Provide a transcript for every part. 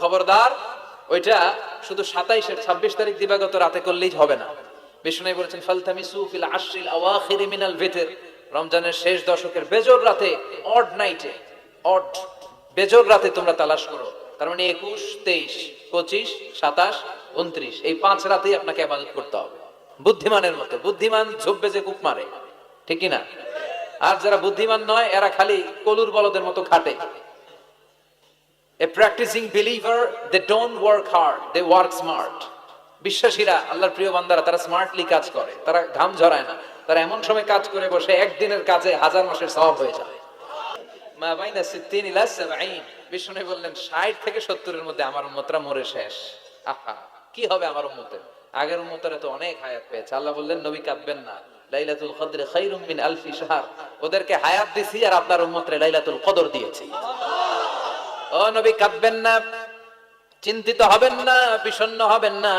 খবরদার, ওইটা শুধু সাতাইশের ছাব্বিশ তারিখ দিবাগত রাতে করলেই হবে না। বিষ্ণু বলেছেন রমজানের শেষ দশকের রাতে অড নাইটে অড রাতে তোমরা তালাশ করো। তার মানে একুশ, তেইশ, পঁচিশ, সাতাশ, উনত্রিশ, এই পাঁচ রাতেই আপনাকে আবাদত করতে হবে। বুদ্ধিমানের মতো, বুদ্ধিমান ঝোপ বেজে কুপ মারে। ঠিক না? আর যারা বুদ্ধিমান নয়, এরা খালি কলুর বলদের মতো খাটে। A practicing believer, they don't work hard, they work smart. বিশ্বাসীরা আল্লাহর প্রিয় বান্দারা তারা স্মার্টলি কাজ করে তারা ঘাম ঝরায় না। তারা এমন সময় কাজ করে বসে একদিনের কাজে হাজার মাসের সওয়াব হয়ে যায়। মা বাইনা সিদ্দিন ইলা সাবঈন। বিষ্ণু বললেন 60 থেকে 70 এর মধ্যে আমার উম্মতরা মরে শেষ। আহা কি হবে আমার উম্মতের? আগের উম্মতরা তো অনেক হায়াত পেয়েছে। আল্লাহ বললেন নবী কাঁদবেন না। লাইলাতুল কদর খায়রুম মিন আলফি শাহর। ওদেরকে হায়াত দিছি আর আপনার উম্মতরে লাইলাতুল কদর দিয়েছি। ও নবী কাঁদবেন না। চিন্তিত হবেন না বিষণ্ণ হবেন না।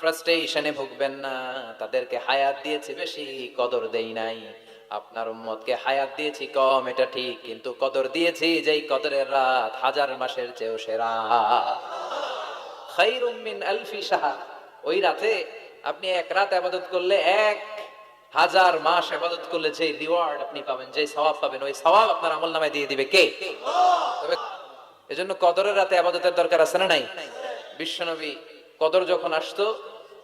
ফ্রাস্ট্রেশনে ভুগবেন না। তাদেরকে হায়াত দিয়েছি বেশি কদর দেই নাই। আপনার উম্মতকে হায়াত দিয়েছি কম এটা ঠিক। কিন্তু কদর দিয়েছি যেই কদরের রাত হাজার মাসের চেয়েও সেরা। খাইরুম মিন আলফি শাহর। ওই রাতে আপনি এক রাত আবাদত করলে এক হাজার মাস আবাদত করলে যে রিওয়ার্ড আপনি পাবেন যে সওয়াব পাবেন ওই সওয়াব আপনার আমল নামায় দিয়ে দিবে কে? তবে এজন্য কদরের রাতে আবাদতের দরকার আছে না নাই? বিশ্বনবী কদর যখন আসতো,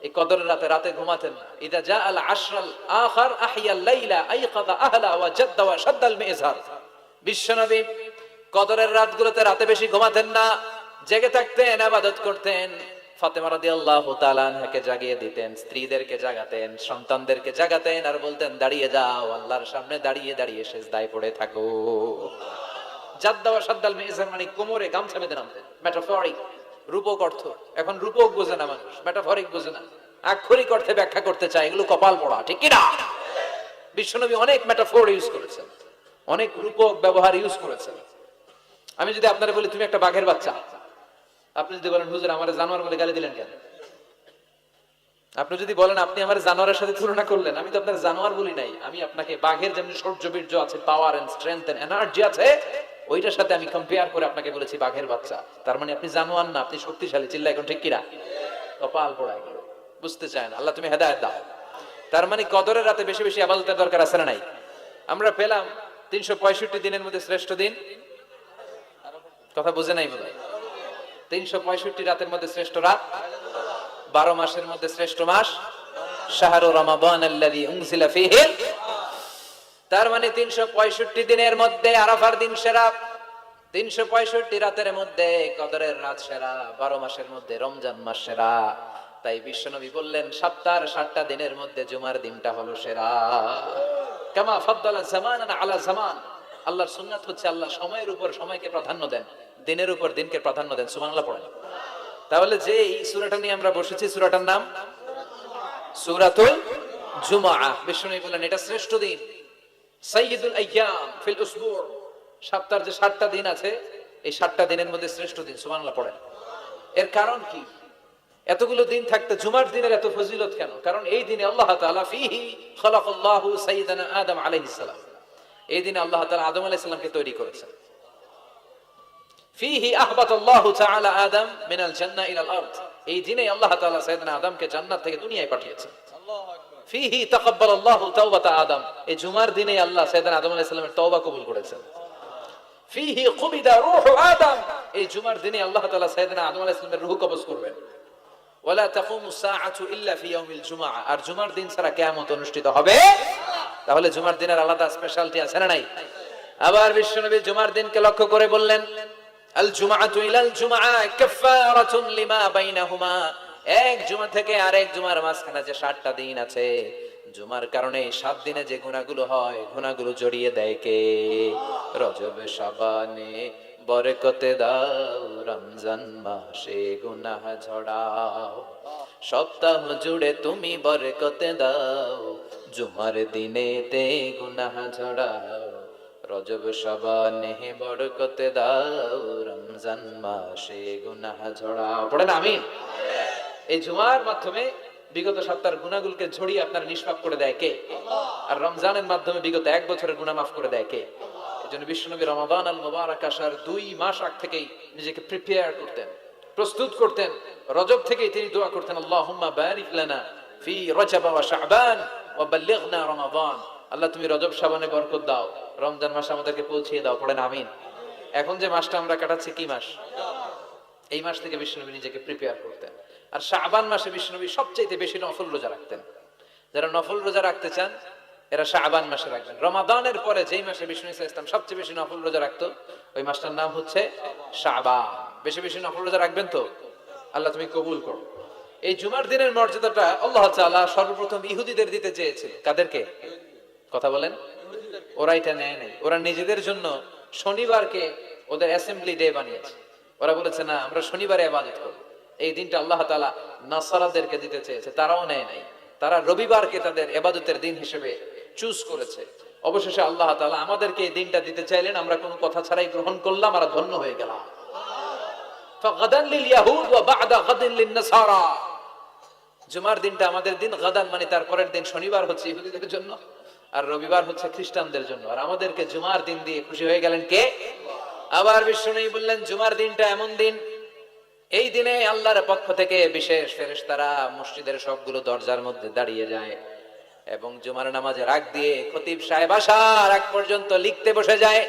এই কদরের রাতে রাতে ঘুমাতেন ইদা জা আল আশরাল আখার আহিয়া লাইলা আইকাদা আহলা ওয়া জাদ্দা ওয়া শাদ্দাল মিজার। বিশ্বনবী কদরের রাতগুলোতে রাতে বেশি ঘুমাতেন না, জেগে থাকতেন, আবাদত করতেন। ফাতেমা রাদিয়াল্লাহু তাআলা আনহাকে জাগিয়ে দিতেন, স্ত্রীদেরকে জাগাতেন, সন্তানদেরকে জাগাতেন আর বলতেন, দাঁড়িয়ে যাও, আল্লাহর সামনে দাঁড়িয়ে দাঁড়িয়ে সেজদায় পড়ে থাকো। জাদ্দা ওয়া সাদ্দাল মানে কোমরে গামছা বেঁধে নামতেন। রূপক অর্থ। এখন রূপক বোঝে না মানুষ বোঝে না। আক্ষরিক অর্থে ব্যাখ্যা করতে চায়, এগুলো কপাল পড়া ঠিক কি না বিশ্বনবী অনেক ইউজ করেছেন, অনেক রূপক ব্যবহার ইউজ করেছেন। আমি যদি আপনারা বলি, তুমি একটা বাঘের বাচ্চা। আপনি যদি বলেন, হুজুর, আমার জানোয়ার বলে গালি দিলেন কেন? আপনি যদি বলেন, আপনি আমার জানোয়ারের সাথে তুলনা করলেন। আমি তো আপনার জানোয়ার বলি নাই। আমি আপনাকে বাঘের যেমনি শৌর্য বীর্য আছে পাওয়ার স্ট্রেংথ এনার্জি আছে ওইটার সাথে আমি কম্পেয়ার করে আপনাকে বলেছি বাঘের বাচ্চা। তার মানে আপনি জানোয়ার না, আপনি শক্তিশালী। চিল্লা এখন ঠিক কিনা? কপাল পড়ায় বুঝতে চায় না। আল্লাহ, তুমি হেদায়ত দাও। তার মানে কদরের রাতে বেশি বেশি আবাদতের দরকার আছে না নাই? আমরা পেলাম তিনশো পঁয়ষট্টি দিনের মধ্যে শ্রেষ্ঠ দিন। কথা বুঝে নাই বোধ তিনশো পঁয়ষট্টি রাতের মধ্যে শ্রেষ্ঠ রাত, বারো মাসের মধ্যে শ্রেষ্ঠ মাস। শাহরু রমাবান ফীহি তার মানে তিনশো পঁয়ষট্টি দিনের মধ্যে আরাফার দিন সেরা। তিনশো পঁয়ষট্টি রাতের মধ্যে কদরের রাত সেরা, বারো মাসের মধ্যে রমজান মাস সেরা। তাই বিশ্বনবী বললেন সপ্তাহ সাতটা দিনের মধ্যে জুমার দিনটা হলো সেরা। কামা ফদ্দালা জামান আলা জামান। আল্লাহর সুন্নাত হচ্ছে আল্লাহ সময়ের উপর সময়কে প্রাধান্য দেন, দিনের উপর দিনকে প্রাধান্য দেন। সুবহানাল্লাহ পড়েন। তাহলে যে এই সুরাটা নিয়ে আমরা বসেছি, সুরাটার নাম সূরাতুল জুমা বিশ্বনবী বললেন, এটা শ্রেষ্ঠ দিন। সাইয়্যিদুল আইয়াম ফিল উসবু সপ্তাহের যে সাতটা দিন আছে, এই সাতটা দিনের মধ্যে শ্রেষ্ঠ দিন, সুবহানাল্লাহ পড়েন। এর কারণ কি? এতগুলো দিন থাকতে জুমার দিনের এত ফজিলত কেন? কারণ এই দিনে আল্লাহ তাআলা ফিহি খালাকাল্লাহু সাইয়্যিদানা আদম আলাইহিস সালাম। এই দিনে আল্লাহ তাআলা আদম আলাইহিস সালামকে তৈরি করেছেন। ফিহি আহবাতাল্লাহু তাআলা আদম মিনাল জান্নাহ ইলাল আরদ। এই দিনে আল্লাহ তাআলা সাইয়েদনা আদমকে জান্নাত থেকে দুনিয়ায় পাঠিয়েছেন। ফিহি তাকাব্বালাল্লাহু তাওবাতা আদম। এই জুমার দিনে আল্লাহ সাইয়েদনা আদম আলাইহিস সালামের তওবা কবুল করেছেন। ফিহি কুবিদা রূহু আদম। এই জুমার দিনে আল্লাহ তাআলা সাইয়েদনা আদম আলাইহিস সালামের রূহ কবজ করবেন। ওয়ালা তাকুমু সাআতু ইল্লা ফি ইয়াউমিল জুমআ। আর জুমার দিন ছাড়া কিয়ামত অনুষ্ঠিত হবে? তাহলে জুমার দিনের আলাদা স্পেশালিটি আছে না নাই? আবার বিশ্বনবী জুমার দিনকে লক্ষ্য করে বললেন, আল জুমআতু ইলাল জুমআ কাফফারাতুন লিমা বাইনাহুমা। এক জুমা থেকে আরেক জুমার মাঝখানে যে সাতটা দিন আছে, জুমার কারণে সাত দিনে যে গুণাগুলো হয়, গুণাগুলো জড়িয়ে দেয় কে? রজব সাবানে বরকতে দাও, রমজান মাসে গুনাহ ঝড়াও। সপ্তাহ জুড়ে তুমি বরকতে দাও, জুমার দিনেতে গুনাহ ঝড়াও। রজব সাবানে বরকতে দাও, রমজান মাসে গুনাহ ঝড়াও। পড়েন, আমিন। এই জুমার মাধ্যমে বিগত সপ্তাহের গুণাগুলোকে ঝরিয়ে আপনার নিষ্পাপ করে দেয় কে? আর রমজানের মাধ্যমে বিগত এক বছরের গুণা মাফ করে দেয় কে? এই জন্য বিশ্বনবী রমাদান আল আসার দুই মাস আগ থেকেই নিজেকে প্রিপেয়ার করতেন, প্রস্তুত করতেন। রজব থেকেই তিনি দোয়া করতেন, আল্লাহুম্মা বারিক লানা ফি রজব ওয়া শাবান ওয়া বাল্লিগনা রমাদান। আল্লাহ, তুমি রজব শাবানে বরকত দাও। রমজান মাস আমাদেরকে পৌঁছিয়ে দাও, পড়েন আমিন। এখন যে মাসটা আমরা কাটাচ্ছি, কি মাস? এই মাস থেকে বিষ্ণুনবী নিজেকে প্রিপেয়ার করতেন। আর শাবান মাসে বিষ্ণুনবী সবচাইতে বেশি নফল রোজা রাখতেন। যারা নফল রোজা রাখতে চান, এরা শাবান মাসে রাখবেন। রমাদানের পরে যেই মাসে বিষ্ণু ইসা ইসলাম সবচেয়ে বেশি নফল রোজা রাখতো, ওই মাসটার নাম হচ্ছে শাবান। বেশি বেশি নফল রোজা রাখবেন তো? আল্লাহ তুমি কবুল করো। এই জুমার দিনের মর্যাদাটা আল্লাহ তাআলা সর্বপ্রথম ইহুদিদের দিতে চেয়েছিল কাদেরকে? কথা বলেন। ওরা এটা নেয় নাই। ওরা নিজেদের জন্য শনিবারকে ওদের অ্যাসেম্বলি ডে বানিয়েছে। ওরা বলেছে, না, আমরা শনিবারে আবাদত করব। এই দিনটা আল্লাহ তালা নাসারাদেরকে দিতে চেয়েছে, তারাও নেয় নাই। তারা রবিবারকে তাদের এবাদতের দিন হিসেবে চুজ করেছে। অবশেষে আল্লাহ তালা আমাদেরকে এই দিনটা দিতে চাইলেন, আমরা কোনো কথা ছাড়াই গ্রহণ করলাম আর ধন্য হয়ে গেলাম। জুমার দিনটা আমাদের দিন, গাদান মানে তারপরের দিন, শনিবার হচ্ছে ইহুদিদের জন্য আর রবিবার হচ্ছে খ্রিস্টানদের জন্য। আর আমাদেরকে জুমার দিন দিয়ে খুশি হয়ে গেলেন কে? আবার বিষ্ণু বললেন, জুমার দিনটা এমন দিন এই দিনে আল্লাহর পক্ষ থেকে বিশেষ ফেরেশতারা মসজিদের সবগুলো দরজার মধ্যে দাঁড়িয়ে যায় এবং জুমার নামাজের রাগ দিয়ে খতিব সাহেব আসার আগ পর্যন্ত লিখতে বসে যায়।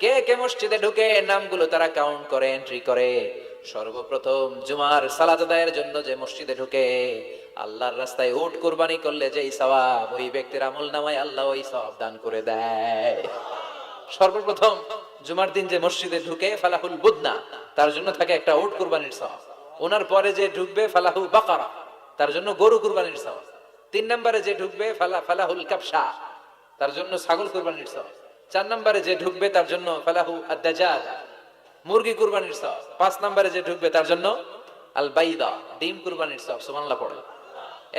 কে কে মসজিদে ঢুকে নামগুলো তারা কাউন্ট করে এন্ট্রি করে। সর্বপ্রথম জুমার সালাত আদায়ের জন্য যে মসজিদে ঢুকে, আল্লাহর রাস্তায় উট কুরবানি করলে যেই সওয়াব, ওই ব্যক্তির আমল নামায় আল্লাহ ওই সওয়াব দান করে দেয়। সর্বপ্রথম জুমার দিন যে মসজিদে ঢুকে ফালাহুল বুদনা, তার জন্য থাকে একটা উট কুরবানির সওয়াব। ওনার পরে যে ঢুকবে ফালাহু বাকারা, তার জন্য গরু কুরবানির সওয়াব। তিন নম্বরে যে ঢুকবে ফালা, ফালাহুল কাপসা তার জন্য ছাগল কুরবানির সওয়াব। চার নম্বরে যে ঢুকবে, তার জন্য ফালাহু আদাজাজ মুরগি কুরবানির সওয়াব। পাঁচ নম্বরে যে ঢুকবে, তার জন্য আল বাইদা ডিম কুরবানির সওয়াব। সুবহানাল্লাহ, পড়ে।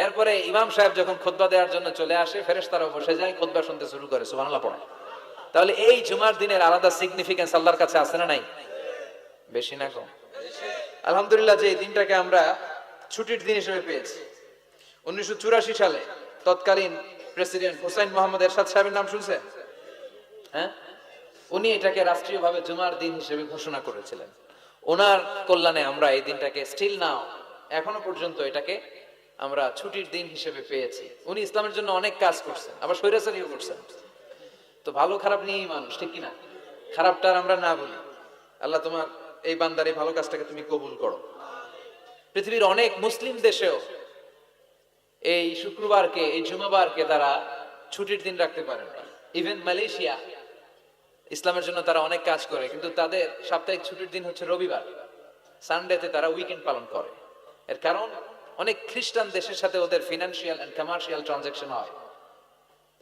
এরপরে ইমাম সাহেব যখন খুতবা দেওয়ার জন্য চলে আসে ফেরেশতারা বসে যায়, খুতবা শুনতে শুরু করে। সুবহানাল্লাহ, পড়ে। তাহলে এই জুমার দিনের আলাদা সিগনিফিকেন্স আল্লাহর কাছে আছে না নাই? বেশি না কম। আলহামদুলিল্লাহ যে দিনটাকে আমরা ছুটির দিন হিসেবে পেয়েছি। উনিশশো চুরাশি সালে তৎকালীন প্রেসিডেন্ট হুসাইন মোহাম্মদ এরশাদ সাহেবের নাম শুনছেন? হ্যাঁ? উনি এটাকে রাষ্ট্রীয়ভাবে জুমার দিন হিসেবে ঘোষণা করেছিলেন। ওনার কল্যাণে আমরা এই দিনটাকে স্টিল নাও এখনও পর্যন্ত এটাকে আমরা ছুটির দিন হিসেবে পেয়েছি। উনি ইসলামের জন্য অনেক কাজ করছেন, আবার স্বৈরাচারীও করছেন। তো ভালো খারাপ নিয়েই মানুষ, ঠিক কিনা? খারাপটা আমরা না বলি। আল্লাহ তোমার এই বান্দার এই ভালো কাজটাকে তুমি কবুল করো। পৃথিবীর অনেক মুসলিম দেশেও এই শুক্রবারকে, এই জুমাবারকে তারা ছুটির দিন রাখতে পারেন ইভেন মালয়েশিয়া, ইসলামের জন্য তারা অনেক কাজ করে, কিন্তু তাদের সাপ্তাহিক ছুটির দিন হচ্ছে রবিবার। সানডেতে তারা উইকেন্ড পালন করে। এর কারণ, অনেক খ্রিস্টান দেশের সাথে ওদের ফিনান্সিয়াল অ্যান্ড কমার্শিয়াল ট্রানজাকশন হয়।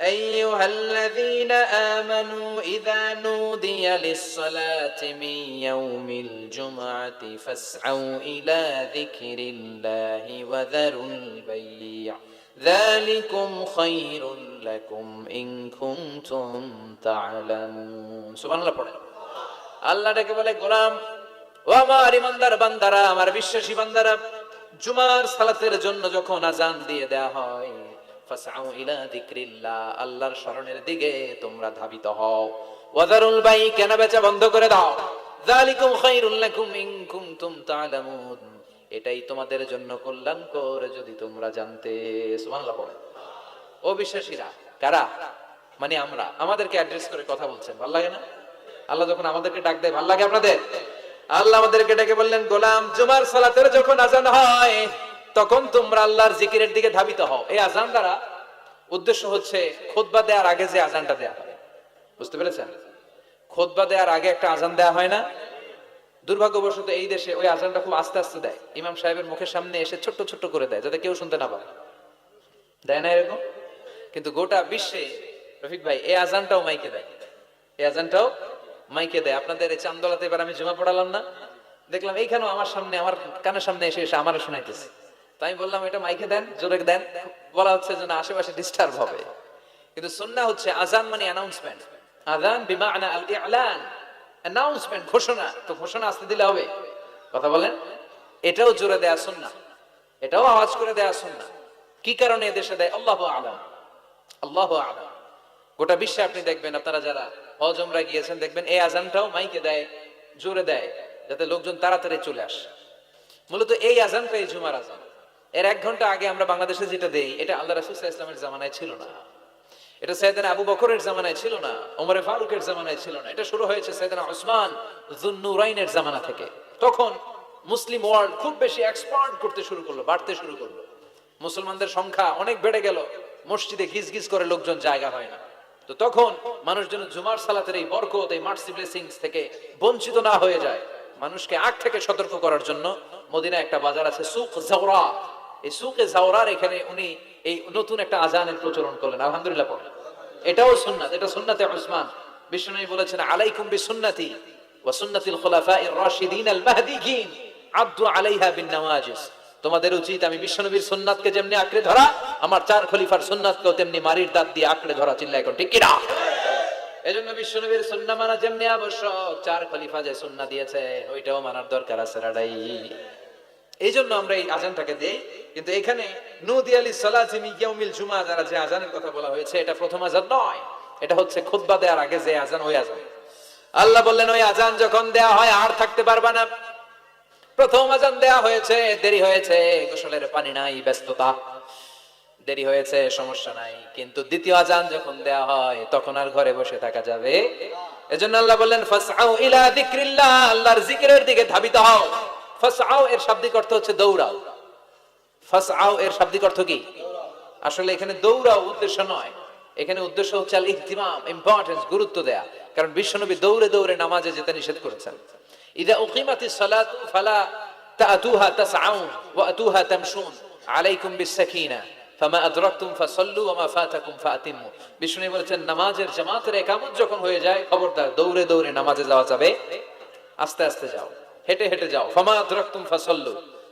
أيها الذين آمنوا إذا نودي للصلاة من يوم الجمعة فاسعوا إلى ذكر الله وذروا البيع ذلكم خير لكم إن كنتم تعلمون سبحان الله পড়েন আল্লাহ ডেকে বলে গোলাম ও আমার ইমানদার বান্দারা আমার বিশ্বাসী বান্দারা জুমার সালাতের জন্য যখন আজান দিয়ে দেয়া হয় ফাসআউ ইলা যিকরিল্লাহ, আল্লাহর স্মরণের দিকে তোমরা ধাবিত হও। ওয়াদারুল বাই বন্ধ করে দাও। যালিকুম লাকুম ইন কুনতুম এটাই তোমাদের জন্য কল্যাণকর যদি তোমরা জানতে। সুবহানাল্লাহ পড়ে ও বিশ্বাসীরা, কারা? মানে আমরা। আমাদেরকে অ্যাড্রেস করে কথা বলছেন। ভালো লাগে না? আল্লাহ যখন আমাদেরকে ডাক দেয়, ভালো লাগে আপনাদের? আল্লাহ আমাদেরকে ডেকে বললেন, গোলাম জুমার সালাতের যখন আজান হয় তখন তোমরা আল্লাহর জিকিরের দিকে ধাবিত হও। এই আজান দ্বারা উদ্দেশ্য হচ্ছে খোদবা দেওয়ার আগে যে আজানটা দেয়া হয়। বুঝতে পেরেছেন? খোদবা দেওয়ার আগে একটা আজান দেয়া হয় না। দুর্ভাগ্যবশত এই দেশে ওই আজানটা খুব আস্তে আস্তে দেয়। ইমাম সাহেবের মুখের সামনে এসে ছোট্ট ছোট্ট করে দেয়, যাতে কেউ শুনতে না পারে দেয় না এরকম? কিন্তু গোটা বিশ্বে, রফিক ভাই, এই আজানটাও মাইকে দেয়। এই আজানটাও মাইকে দেয়। আপনাদের এই চান্দলাতে এবার আমি জমা পড়ালাম না। দেখলাম এইখানেও আমার সামনে, আমার কানের সামনে এসে এসে আমারও শোনাইতেছে। তাই বললাম, এটা মাইকে দেন, জোরে দেন। বলা হচ্ছে যে না আশেপাশে ডিস্টার্ব হবে। কিন্তু সুন্নাহ হচ্ছে আজান মানে অ্যানাউন্সমেন্ট আজান বিমানা আল ইলান অ্যানাউন্সমেন্ট ঘোষণা। তো ঘোষণা আসতে দিলে হবে। কথা বলেন? এটাও জোরে দেয়া সুন্নাহ এটাও আওয়াজ করে দেয়া সুন্নাহ কি কারণে এদেশে দেয়? আল্লাহ আলাম। আল্লাহ আলাম। গোটা বিশ্বে আপনি দেখবেন, আপনারা যারা হজ, উমরা গিয়েছেন, দেখবেন এই আজানটাও মাইকে দেয়, জোরে দেয়, যাতে লোকজন তাড়াতাড়ি চলে আসে। মূলত এই আজানটা এই জুমার আজান এর এক ঘণ্টা আগে আমরা বাংলাদেশে যেটা দেই, এটা আল্লাহ রাসুল ইসলামের জামানায় ছিল না। এটা সৈয়দানা আবু বকরের জামানায় ছিল না, ওমরে ফারুকের জামানায় ছিল না। এটা শুরু হয়েছে সৈয়দানা ওসমান জুন্নুরাইনের জামানা থেকে। তখন মুসলিম ওয়ার্ল্ড খুব বেশি এক্সপান্ড করতে শুরু করল, বাড়তে শুরু করল। মুসলমানদের সংখ্যা অনেক বেড়ে গেল, মসজিদে গিজ গিজ করে লোকজন জায়গা হয় না। তো তখন মানুষ যেন জুমার সালাতের এই বরকত, এই মার্সি ব্লেসিংস থেকে বঞ্চিত না হয়ে যায়। মানুষকে আগ থেকে সতর্ক করার জন্য মদিনা একটা বাজার আছে, সুক জাওরা। এই সুকে জাওরার এখানে উনি এই নতুন একটা আজানের প্রচলন করলেন, আলহামদুলিল্লাহ পড়লেন এটাও সুন্নাত, এটা সুন্নাতে উসমান। বিষ্ণু বলেছেন, আলাইকুম বিসুন্নতি ওয়া সুন্নাতিল রাশিদিন আল আলাইহা বিন তোমাদের উচিত আমি বিশ্বনবীর সুন্নাতকে যেমনি আঁকড়ে ধরা, আমার চার খলিফার সুন্নাতকেও তেমনি মারির দাঁত দিয়ে আঁকড়ে ধরা এখন ঠিক কিনা? বিশ্বনবীর সুন্নাহ মানা যেমনি আবশ্যক, চার খলিফা যে সুন্নাহ দিয়েছে, ওইটাও মানার দরকার আছে রাডাই এই জন্য আমরা এই আজানটাকে দেই। কিন্তু এখানে নদী সালাজিমি ইয়াউমিল জুমা, যারা যে আজানের কথা বলা হয়েছে, এটা প্রথম আজান নয়। এটা হচ্ছে খুতবা দেওয়ার আগে যে আজান ওই আজান আল্লাহ বললেন, ওই আজান যখন দেয়া হয়, আর থাকতে পারবা না। প্রথম আজান দেয়া হয়েছে, দেরি হয়েছে, গোসলের পানি নাই, ব্যস্ততা। দেরি হয়েছে, সমস্যা নাই। কিন্তু দ্বিতীয় আজান যখন দেয়া হয়, তখন আর ঘরে বসে থাকা যাবে এজন্য আল্লাহ বললেন, ফাসআউ ইলা যিকরিল্লাহ, আল্লাহর জিকিরের দিকে ধাবিত হও। এর শাব্দিক অর্থ হচ্ছে দৌড়াও। এর শাব্দিক অর্থ কি? আসলে এখানে দৌড়াও উদ্দেশ্য নয়। এখানে উদ্দেশ্য হচ্ছে আল ইহতিমাম ইম্পর্টেন্স গুরুত্ব দেয়া। কারণ বিশ্বনবী দৌড়ে দৌড়ে নামাজে যেতে নিষেধ করেছেন। ইদা উকিমাতিস সালাতু ফালা তাতুহা তাসআউন ওয়া আতুহা তামশুন। আলাইকুম ফামা আদরাকতুম ফাসাল্লু ওয়া মা ফাতাকুম ফাতিমু বলেছেন, নামাজের জামাতের একামত যখন হয়ে যায়, খবরদার, দৌড়ে দৌড়ে নামাজে যাওয়া যাবে। আস্তে আস্তে যাও। হেঁটে হেঁটে যাও। ফামা আদরাকতুম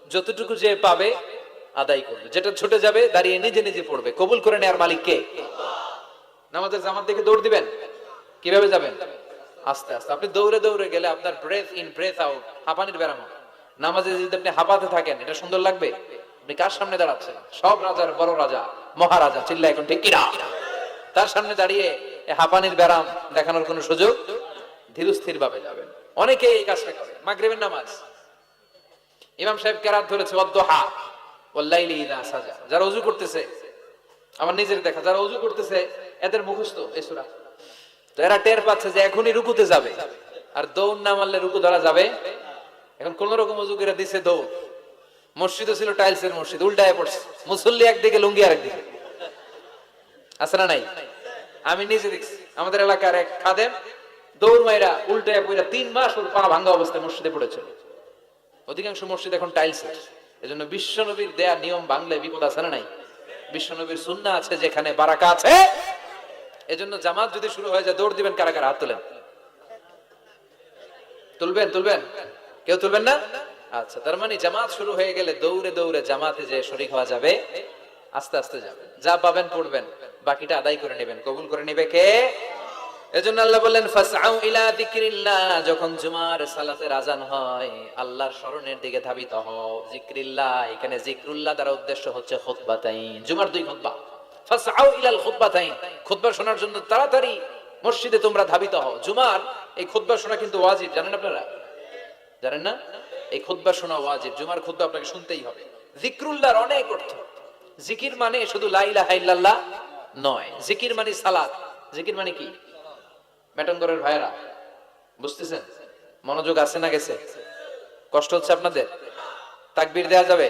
যতটুকু যে পাবে আদায় করবে। যেটা ছুটে যাবে, দাঁড়িয়ে নিজে নিজে পড়বে। কবুল করে নেয়ার মালিক কে? নামাজের জামাত দেখে দৌড় দিবেন? কীভাবে যাবেন? আস্তে আস্তে। আপনি দৌড়ে দৌড়ে গেলে আপনার ব্রেথ ইন ব্রেথ আউট হাঁপানির ব্যারাম নামাজে যদি আপনি হাঁপাতে থাকেন, এটা সুন্দর লাগবে? আপনি কার সামনে দাঁড়াচ্ছেন? সব রাজার বড় রাজা, মহারাজা চিল্লা এখন ঠিক তার সামনে দাঁড়িয়ে হাঁপানির ব্যারাম দেখানোর কোনো সুযোগ? ধীরস্থির ভাবে যাবেন। অনেকে এই কাজটা করে, মাগরিবের নামাজ। ইমাম সাহেব কেরাত ধরেছে অদ্দহা ওয়াল্লাইলি সাজা। যারা ওযু করতেছে, আমার নিজের দেখা, যারা ওযু করতেছে, এদের মুখস্থ এই সূরা। তো এরা টের পাচ্ছে যে এখনই রুকুতে যাবে। আর দৌড় না মারলে রুকু ধরা যাবে? এখন কোন রকম উজু করে দিছে দৌড়। মসজিদও ছিল টাইলসের মসজিদ, উল্টায় পড়ছে। মুসল্লি একদিকে, লুঙ্গি আরেকদিকে। আছে না নাই? আমি নিজে দেখছি। আমাদের এলাকার এক খাদেম দৌড় মাইরা উল্টায় পড়া তিন মাস ওর পা ভাঙ্গা অবস্থায় মসজিদে পড়েছিল অধিকাংশ মসজিদ এখন টাইলসের এজন্য বিশ্বনবীর দেয়া নিয়ম বাংলায় বিপদ আছে না নাই? বিশ্বনবীর সুন্নাহ আছে যেখানে বারাকা আছে। এজন্য জামাত যদি শুরু হয়ে যায়, দৌড় দিবেন কারা কারা? হাত তোলেন। তুলবেন তুলবেন? কেউ তুলবেন না? আচ্ছা তার মানে জামাত শুরু হয়ে গেলে দৌড়ে দৌড়ে জামাতে যে শরীক হওয়া যাবে। আস্তে আস্তে যাবে যা পাবেন পড়বেন। বাকিটা আদায় করে নেবেন। কবুল করে নেবে কে? এজন্য আল্লাহ বললেন, ফাসআউ ইলা যিকরিল্লাহ। যখন জুমার সালাতের আজান হয়, আল্লাহর স্মরণের দিকে ধাবিত হও। যিকরিল্লাহ, এখানে যিকরুল্লাহ দ্বারা উদ্দেশ্য হচ্ছে খুতবাতাইন, জুমার দুই খুতবা। ফাসআউ ইলাল খুতবাতাইন, খুতবা শোনার জন্য তাড়াতাড়ি মসজিদে তোমরা ধাবিত হও। জুমার, এই খুতবা শোনা কিন্তু ওয়াজিব, জানেন আপনারা? জানেন না? এই খুতবা শোনা ওয়াজিব, জুমার খুতবা আপনাকে শুনতেই হবে। যিকরুল্লাহর অনেক অর্থ। জিকির মানে শুধু লা ইলাহা ইল্লাল্লাহ নয় জিকির মানে সালাত। জিকির মানে কি? মেটনগরের ভাইরা বুঝতেছেন? মনোযোগ আছে না গেছে? কষ্ট হচ্ছে আপনাদের? তাকবীর দেয়া যাবে?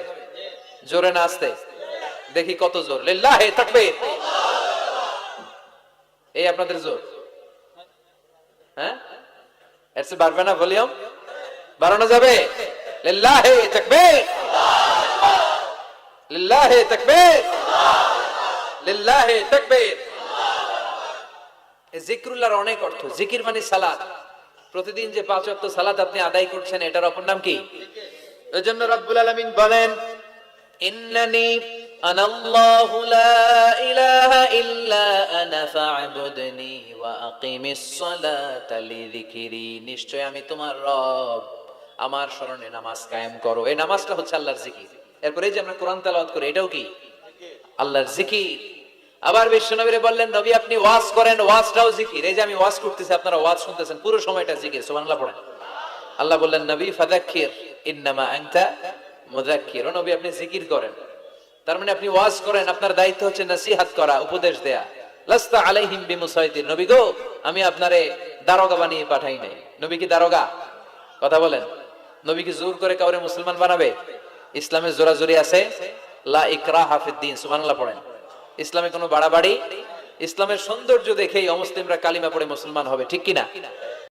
জোরে না আসতে? দেখি কত জোর। লিল্লাহে তাকবীর। এই আপনাদের জোর। হ্যাঁ? এর চেয়ে বাড়বে না ভলিউম? বাড়ানো যাবে? লিল্লাহে তাকবীর। লিল্লাহে তাকবীর। লিল্লাহে এই জিক্রুল্লাহর অনেক অর্থ জিকির মানে সালাত প্রতিদিন যে পাঁচ ওয়াক্ত সালাত আপনি আদায় করছেন এটার অপর নাম কি এজন্য রব্বুল আলামিন বলেন ইন্নানি أنا الله لا إله إلا أنا فاعبدني وأقم الصلاة لذكري নিশ্চয় আমি তোমার রব আমার স্মরণে নামাজ কায়েম করো এই নামাজটা হচ্ছে আল্লাহর জিকির এরপরে এই যে আমরা কোরআন তেলাওয়াত করি এটাও কি আল্লাহর জিকির আবার বিশ্বনবীরে বললেন, নবী, আপনি ওয়াজ করেন, ওয়াজটাও জিকির। এই যে আমি ওয়াজ করতেছি, আপনারা ওয়াজ শুনতেছেন, পুরো সময়টা জিকির, সুবহানাল্লাহ পড়েন। আল্লাহ বললেন, নবী ফাদাক্কির ইন্নামা আনতা মুযাক্কির। নবী, আপনি জিকির করেন। তার মানে আপনি ওয়াজ করেন, আপনার দায়িত্ব হচ্ছে নসিহাত করা, উপদেশ দেয়া। লাস্তা আলাইহিম বিমুসাইতির। নবী গো, আমি আপনারে দারোগা বানিয়ে পাঠাই নাই। নবী কি দারোগা? কথা বলেন। নবী কি জোর করে কাউরে মুসলমান বানাবে? ইসলামের জোরাজুরি আছে? লা ইকরা হাফিদ্দিন সুবহানাল্লাহ পড়েন। ইসলামে কোনো বাড়াবাড়ি? ইসলামের সৌন্দর্য দেখেই অমুসলিমরা কালিমা পড়ে মুসলমান হবে ঠিক কিনা?